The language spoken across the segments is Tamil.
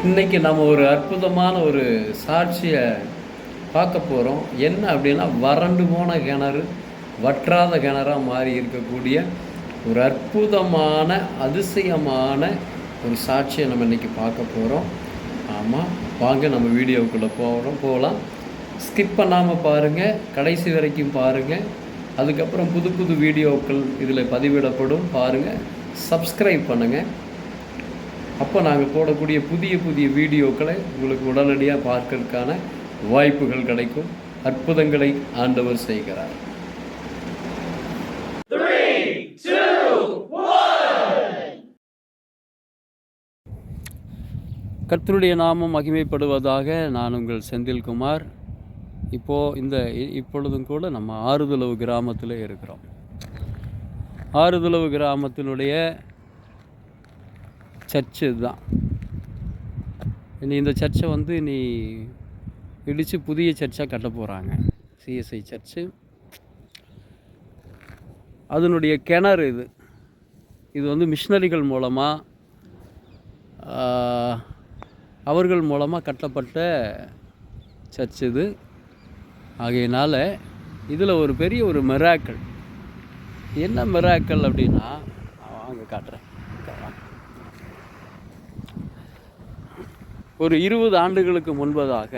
இன்றைக்கி நம்ம ஒரு அற்புதமான ஒரு சாட்சியை பார்க்க போகிறோம் என்ன அப்படின்னா வறண்டு போன கிணறு வற்றாத கிணறாக மாறி இருக்கக்கூடிய ஒரு அற்புதமான அதிசயமான ஒரு சாட்சியை நம்ம இன்றைக்கி பார்க்க போகிறோம் ஆமாம் வாங்க நம்ம வீடியோவுக்குள்ளே போகிறோம் போகலாம் ஸ்கிப் பண்ணாமல் பாருங்கள் கடைசி வரைக்கும் பாருங்கள் அதுக்கப்புறம் புது புது வீடியோக்கள் இதில் பதிவிடப்படும். பாருங்கள் சப்ஸ்கிரைப் பண்ணுங்கள் அப்போ நாங்கள் போடக்கூடிய புதிய புதிய வீடியோக்களை உங்களுக்கு உடனடியாக பார்க்கறதுக்கான வாய்ப்புகள் கிடைக்கும். அற்புதங்களை ஆண்டவர் செய்கிறார். கர்த்தருடைய நாமம் மகிமைப்படுவதாக நான் உங்கள் செந்தில்குமார். இப்போது இந்த இ- இப்பொழுதும் கூட நம்ம ஆறுதலவு கிராமத்தில் இருக்கிறோம். ஆறுதலவு கிராமத்தினுடைய சர்ச்சு இதுதான். இனி இந்த சர்ச்சை வந்து இனி இடித்து புதிய சர்ச்சாக கட்ட போகிறாங்க சிஎஸ்ஐ சர்ச்சு. அதனுடைய கிணறு இது. இது வந்து மிஷினரிகள் மூலமாக அவர்கள் மூலமாக கட்டப்பட்ட சர்ச் இது. ஆகையினால் இதில் ஒரு பெரிய ஒரு மெராக்கள் என்ன மெராக்கள் அப்படின்னா வாங்க காட்டுறேன் இங்க வாங்க. ஒரு இருபது ஆண்டுகளுக்கு முன்பதாக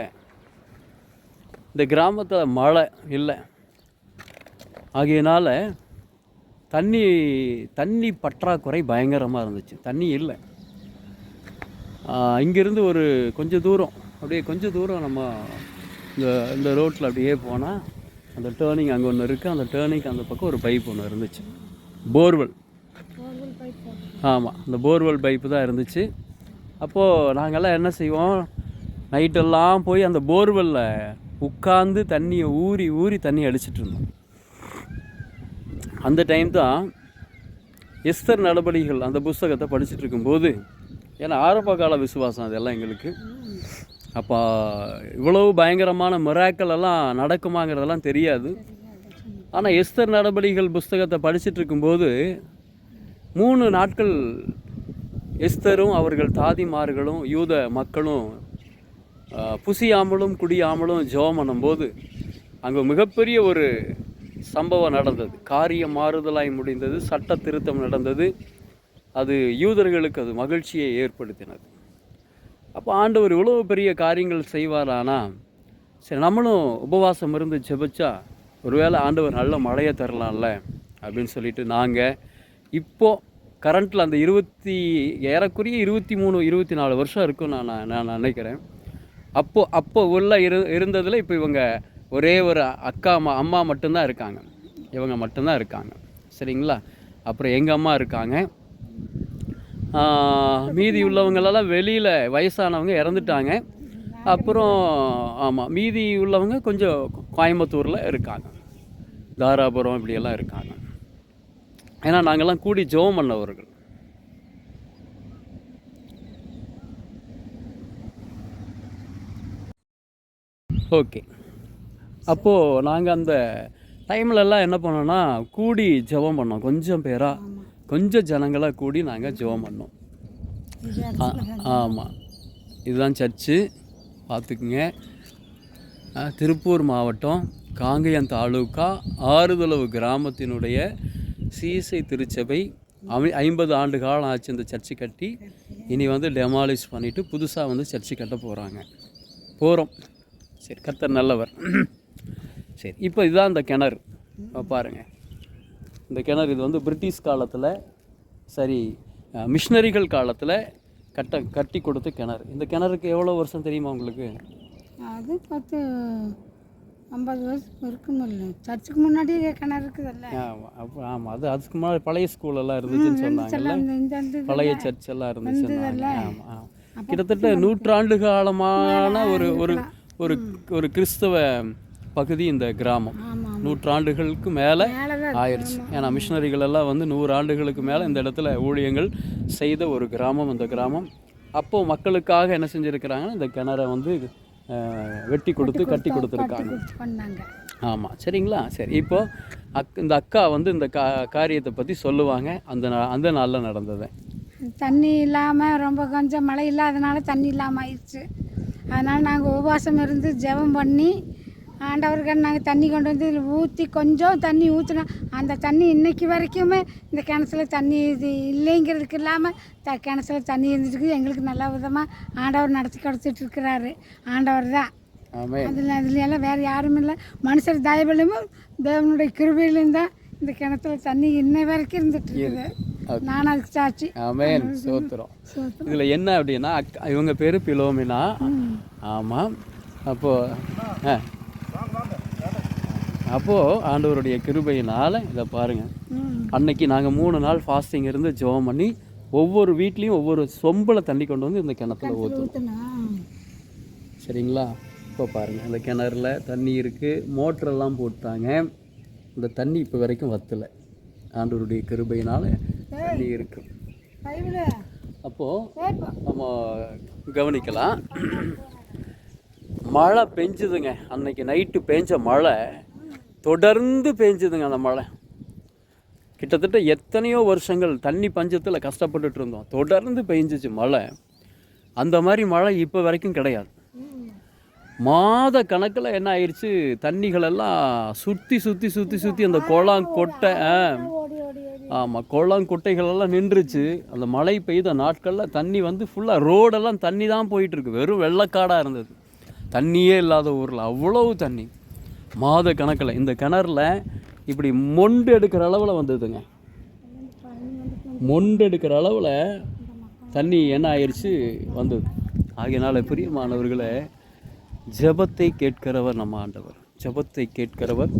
இந்த கிராமத்தில் மழை இல்லை. ஆகையினால தண்ணி தண்ணி பற்றாக்குறை பயங்கரமாக இருந்துச்சு. தண்ணி இல்லை. இங்கேருந்து ஒரு கொஞ்சம் தூரம் அப்படியே கொஞ்சம் தூரம் நம்ம இந்த இந்த ரோட்டில் அப்படியே போனால் அந்த டேர்னிங் அங்கே ஒன்று இருக்குது அந்த டேர்னிங் அந்த பக்கம் ஒரு பைப் ஒன்று இருந்துச்சு. போர்வெல் ஆமாம் அந்த போர்வெல் பைப்பு தான் இருந்துச்சு. அப்போது நாங்கள்லாம் என்ன செய்வோம்? நைட்டெல்லாம் போய் அந்த போர்வெல்ல உட்காந்து தண்ணியை ஊறி ஊறி தண்ணி அடிச்சிட்டு இருந்தோம். அந்த டைம் தான் எஸ்தர் நடபடிகள் அந்த புஸ்தகத்தை படிச்சுட்டு இருக்கும்போது ஏன்னா ஆரம்ப கால விசுவாசம் அதெல்லாம் எங்களுக்கு. அப்போ இவ்வளவு பயங்கரமான மிராக்கள் எல்லாம் நடக்குமாங்கிறதெல்லாம் தெரியாது. ஆனால் எஸ்தர் நடபடிகள் புஸ்தகத்தை படிச்சுட்டு இருக்கும்போது மூணு நாட்கள் எஸ்தரும் அவர்கள் தாதிமார்களும் யூத மக்களும் புசியாமலும் குடியாமலும் ஜெபம் பண்ணும்போது அங்கே மிகப்பெரிய ஒரு சம்பவம் நடந்தது. காரியம் மாறுதலாய் முடிந்தது சட்ட திருத்தம் நடந்தது. அது யூதர்களுக்கு அது மகிழ்ச்சியை ஏற்படுத்தினது. அப்போ ஆண்டவர் இவ்வளோ பெரிய காரியங்கள் செய்வாரானா? சரி நம்மளும் உபவாசம் இருந்து ஜெபிச்சா ஒருவேளை ஆண்டவர் நல்ல மழையை தரலாம்ல அப்படின்னு சொல்லிட்டு நாங்கள் இப்போது கரண்ட்டில் அந்த இருபத்தி ஏறக்குறைய இருபத்தி மூணு இருபத்தி நாலு வருஷம் இருக்கும் நான் நான் நான் நினைக்கிறேன். அப்போது அப்போ உள்ள இரு இருந்ததில் இப்போ இவங்க ஒரே ஒரு அக்கா அம்மா அம்மா மட்டும்தான் இருக்காங்க. இவங்க மட்டும்தான் இருக்காங்க. சரிங்களா? அப்புறம் எங்கள் அம்மா இருக்காங்க. மீதி உள்ளவங்களெல்லாம் வெளியில் வயசானவங்க இறந்துட்டாங்க. அப்புறம் ஆமாம் மீதி உள்ளவங்க கொஞ்சம் கோயம்புத்தூரில் இருக்காங்க. தாராபுரம் இப்படியெல்லாம் இருக்காங்க. ஏன்னா நாங்கள்லாம் கூடி ஜெபம் பண்ணவர்கள். ஓகே. அப்போது நாங்கள் அந்த டைம்லலாம் என்ன பண்ணோன்னா கூடி ஜெபம் பண்ணோம். கொஞ்சம் பேராக கொஞ்சம் ஜனங்களாக கூடி நாங்கள் ஜெபம் பண்ணோம். ஆமாம் இதுதான் சர்ச்சு. பார்த்துக்குங்க. திருப்பூர் மாவட்டம் காங்கயம் தாலுக்கா ஆறுதளவு கிராமத்தினுடைய சிஎஸ்ஐ திருச்சபை அமை ஐம்பது ஆண்டு காலம் ஆச்சு இந்த சர்ச்சு கட்டி. இனி வந்து டெமாலிஷ் பண்ணிவிட்டு புதுசாக வந்து சர்ச்சு கட்ட போகிறாங்க போகிறோம் சரி கத்தர் நல்லவர். சரி இப்போ இதுதான் இந்த கிணறு. பாருங்கள் இந்த கிணறு இது வந்து பிரிட்டிஷ் காலத்தில் சரி மிஷினரிகள் காலத்தில் கட்ட கட்டி கொடுத்த கிணறு. இந்த கிணறுக்கு எவ்வளோ வருஷம் தெரியுமா உங்களுக்கு? அது பத்து ஐம்பது வருஷம் இருக்குமில்ல சர்ச்சுக்கு முன்னாடி கிணறு இருக்குதுல்ல? ஆமாம் அது அதுக்கு முன்னாடி பழைய ஸ்கூல் எல்லாம் இருந்துச்சுன்னு இந்த பழைய சர்ச் எல்லாம் இருந்துச்சுன்னாங்க ஆமாம் கிட்டத்தட்ட நூற்றாண்டு காலமான ஒரு ஒரு ஒரு ஒரு கிறிஸ்தவ பகுதி இந்த கிராமம். நூற்றாண்டுகளுக்கு மேலே ஆயிடுச்சு ஏன்னா மிஷினரிகள் எல்லாம் வந்து நூறு ஆண்டுகளுக்கு மேலே இந்த இடத்துல ஊழியங்கள் செய்த ஒரு கிராமம் இந்த கிராமம். அப்போது மக்களுக்காக என்ன செஞ்சுருக்கிறாங்கன்னா இந்த கிணறை வந்து வெட்டி கொடுத்து கட்டி கொடுத்துருக்காங்க. ஆமாம் சரிங்களா? சரி இப்போ அக் இந்த அக்கா வந்து இந்த கா காரியத்தை பற்றி சொல்லுவாங்க. அந்த நா- அந்த நாளில் நடந்ததை. தண்ணி இல்லாமல் ரொம்ப கொஞ்சம் மழை இல்லாதனால தண்ணி இல்லாமல் ஆயிடுச்சு. அதனால் நாங்கள் உபவாசம் இருந்து ஜெபம் பண்ணி ஆண்டவருக்கு நாங்கள் தண்ணி கொண்டு வந்து இதில் ஊற்றி கொஞ்சம் தண்ணி ஊற்றினோம் அந்த தண்ணி இன்னைக்கு வரைக்குமே இந்த கிணத்துல தண்ணி இது இல்லைங்கிறதுக்கு இல்லாமல் த கிணத்துல தண்ணி இருந்துட்டு எங்களுக்கு நல்ல விதமாக ஆண்டவர் நடத்தி கொடுத்துட்டு இருக்கிறாரு ஆண்டவர் தான். அதில் அதுல எல்லாம் வேறு யாரும் இல்லை. மனுஷர் தயவிலும் தேவனுடைய கிருபையிலும் தான் இந்த கிணத்துல தண்ணி இன்னை வரைக்கும் இருந்துட்டு இருக்குது. நான் அதுக்கு சாட்சி. ஆமென். இதில் என்ன அப்படின்னா இவங்க பேர் பிலோமினா. ஆமாம் அப்போது ஆ. அப்போது ஆண்டவருடைய கிருபையினால் இதை பாருங்கள் அன்னைக்கு நாங்கள் மூணு நாள் ஃபாஸ்டிங் இருந்து ஜெபம் பண்ணி ஒவ்வொரு வீட்லேயும் ஒவ்வொரு சொம்பில் தண்ணி கொண்டு வந்து இந்த கிணத்துல ஊற்றுனா சரிங்களா? இப்போ பாருங்கள் இந்த கிணறுல தண்ணி இருக்குது மோட்டரெல்லாம் போட்டாங்க. இந்த தண்ணி இப்போ வரைக்கும் வத்தலை. ஆண்டவருடைய கிருபையினால் தண்ணி இருக்குது அப்போது நம்ம கவனிக்கலாம். மழை பெஞ்சுதுங்க. அன்னைக்கு நைட்டு பெஞ்ச மழை தொடர்ந்து பெஞ்சுதுங்க அந்த மழை. கிட்டத்தட்ட எத்தனையோ வருஷங்கள் தண்ணி பஞ்சத்தில் கஷ்டப்பட்டுட்டு இருந்தோம் தொடர்ந்து பெஞ்சிச்சு மழை. அந்த மாதிரி மழை இப்போ வரைக்கும் கிடையாது. மாத கணக்கில் என்ன ஆயிடுச்சு தண்ணிகளெல்லாம் சுற்றி சுற்றி சுற்றி சுற்றி அந்த குளம் கொட்டை ஆ, ஆமாம் குளம் நின்றுச்சு. அந்த மழை பெய்த நாட்களில் தண்ணி வந்து ஃபுல்லாக ரோடெல்லாம் தண்ணி தான் போயிட்டுருக்கு. வெறும் வெள்ளக்காடாக இருந்தது. தண்ணியே இல்லாத ஊரில். அவ்வளவு தண்ணி. மாத கணக்கில் இந்த கிணறுல இப்படி மொண்டு எடுக்கிற அளவில் வந்ததுங்க. மொண்டு எடுக்கிற அளவில் தண்ணி என்ன ஆயிடுச்சு வந்தது. ஆகையினால் பிரியமானவர்களை ஜெபத்தை கேட்கிறவர் நம்ம ஆண்டவர். ஜெபத்தை கேட்கிறவர்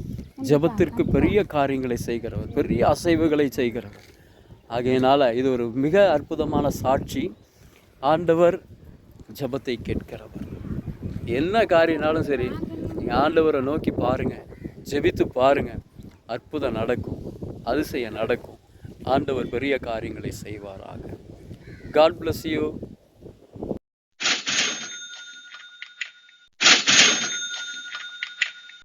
ஜெபத்திற்கு பெரிய காரியங்களை செய்கிறவர் பெரிய அசைவுகளை செய்கிறவர். ஆகையினால் இது ஒரு மிக அற்புதமான சாட்சி. ஆண்டவர் ஜெபத்தை கேட்கிறவர். என்ன காரியனாலும் சரி நீங்கள் ஆண்டவரை நோக்கி பாருங்கள் ஜெபித்து பாருங்கள் அற்புதம் நடக்கும் அதிசயம் நடக்கும். ஆண்டவர் பெரிய காரியங்களை செய்வாராக. God bless you